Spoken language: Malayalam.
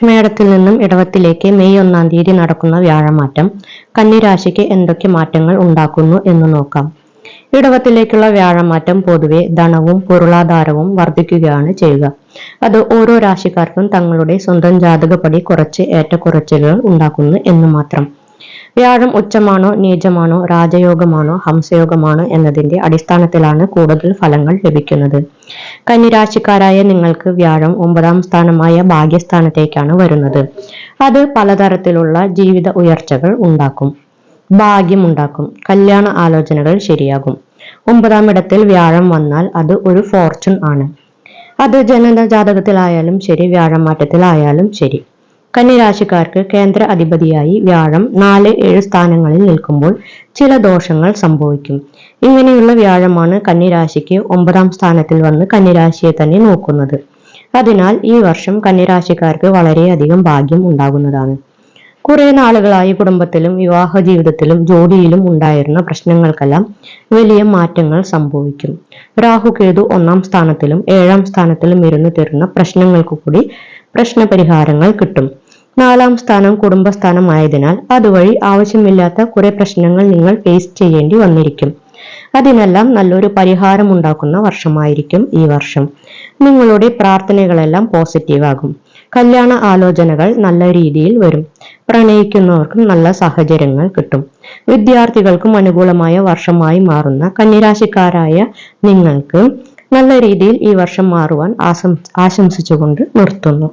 മേടത്തിൽ നിന്നും ഇടവത്തിലേക്ക് മെയ് ഒന്നാം തീയതി നടക്കുന്ന വ്യാഴമാറ്റം കന്നിരാശിക്ക് എന്തൊക്കെ മാറ്റങ്ങൾ ഉണ്ടാക്കുന്നു എന്ന് നോക്കാം. ഇടവത്തിലേക്കുള്ള വ്യാഴമാറ്റം പൊതുവെ ധനവും പൊരുളാധാരവും വർദ്ധിക്കുകയാണ് ചെയ്യുക. അത് ഓരോ രാശിക്കാർക്കും തങ്ങളുടെ സ്വന്തം ജാതകപ്പടി കുറച്ച് ഏറ്റക്കുറച്ചിലുകൾ ഉണ്ടാക്കുന്നു എന്ന് മാത്രം. വ്യാഴം ഉച്ചമാണോ നീചമാണോ രാജയോഗമാണോ ഹംസയോഗമാണോ എന്നതിന്റെ അടിസ്ഥാനത്തിലാണ് കൂടുതൽ ഫലങ്ങൾ ലഭിക്കുന്നത്. കന്നിരാശിക്കാരായ നിങ്ങൾക്ക് വ്യാഴം ഒമ്പതാം സ്ഥാനമായ ഭാഗ്യസ്ഥാനത്തേക്കാണ് വരുന്നത്. അത് പലതരത്തിലുള്ള ജീവിത ഉയർച്ചകൾ ഉണ്ടാക്കും. ഭാഗ്യം ഉണ്ടാക്കും. കല്യാണ ആലോചനകൾ ശരിയാകും. ഒമ്പതാം ഇടത്തിൽ വ്യാഴം വന്നാൽ അത് ഒരു ഫോർച്യൂൺ ആണ്. അത് ജനന ജാതകത്തിലായാലും ശരി വ്യാഴം മാറ്റത്തിലായാലും ശരി. കന്നിരാശിക്കാർക്ക് കേന്ദ്ര അധിപതിയായി വ്യാഴം നാല് ഏഴ് സ്ഥാനങ്ങളിൽ നിൽക്കുമ്പോൾ ചില ദോഷങ്ങൾ സംഭവിക്കും. ഇങ്ങനെയുള്ള വ്യാഴമാണ് കന്നിരാശിക്ക് ഒമ്പതാം സ്ഥാനത്തിൽ വന്ന് കന്നിരാശിയെ തന്നെ നോക്കുന്നത്. അതിനാൽ ഈ വർഷം കന്നിരാശിക്കാർക്ക് വളരെയധികം ഭാഗ്യം ഉണ്ടാകുന്നതാണ്. കുറെ നാളുകളായി കുടുംബത്തിലും വിവാഹ ജീവിതത്തിലും ജോലിയിലും ഉണ്ടായിരുന്ന പ്രശ്നങ്ങൾക്കെല്ലാം വലിയ മാറ്റങ്ങൾ സംഭവിക്കും. രാഹുകേതു ഒന്നാം സ്ഥാനത്തിലും ഏഴാം സ്ഥാനത്തിലും ഇരുന്ന് തരുന്ന പ്രശ്നങ്ങൾക്ക് കൂടി പ്രശ്നപരിഹാരങ്ങൾ കിട്ടും. നാലാം സ്ഥാനം കുടുംബസ്ഥാനമായതിനാൽ അതുവഴി ആവശ്യമില്ലാത്ത കുറെ പ്രശ്നങ്ങൾ നിങ്ങൾ ഫേസ് ചെയ്യേണ്ടി വന്നിരിക്കും. അതിനെല്ലാം നല്ലൊരു പരിഹാരം ഉണ്ടാക്കുന്ന വർഷമായിരിക്കും ഈ വർഷം. നിങ്ങളുടെ പ്രാർത്ഥനകളെല്ലാം പോസിറ്റീവ് ആകും. കല്യാണ ആലോചനകൾ നല്ല രീതിയിൽ വരും. പ്രണയിക്കുന്നവർക്കും നല്ല സാഹചര്യങ്ങൾ കിട്ടും. വിദ്യാർത്ഥികൾക്കും അനുകൂലമായ വർഷമായി മാറുന്ന കന്യരാശിക്കാരായ നിങ്ങൾക്ക് നല്ല രീതിയിൽ ഈ വർഷം മാറുവാൻ ആശം ആശംസിച്ചുകൊണ്ട് നിർത്തുന്നു.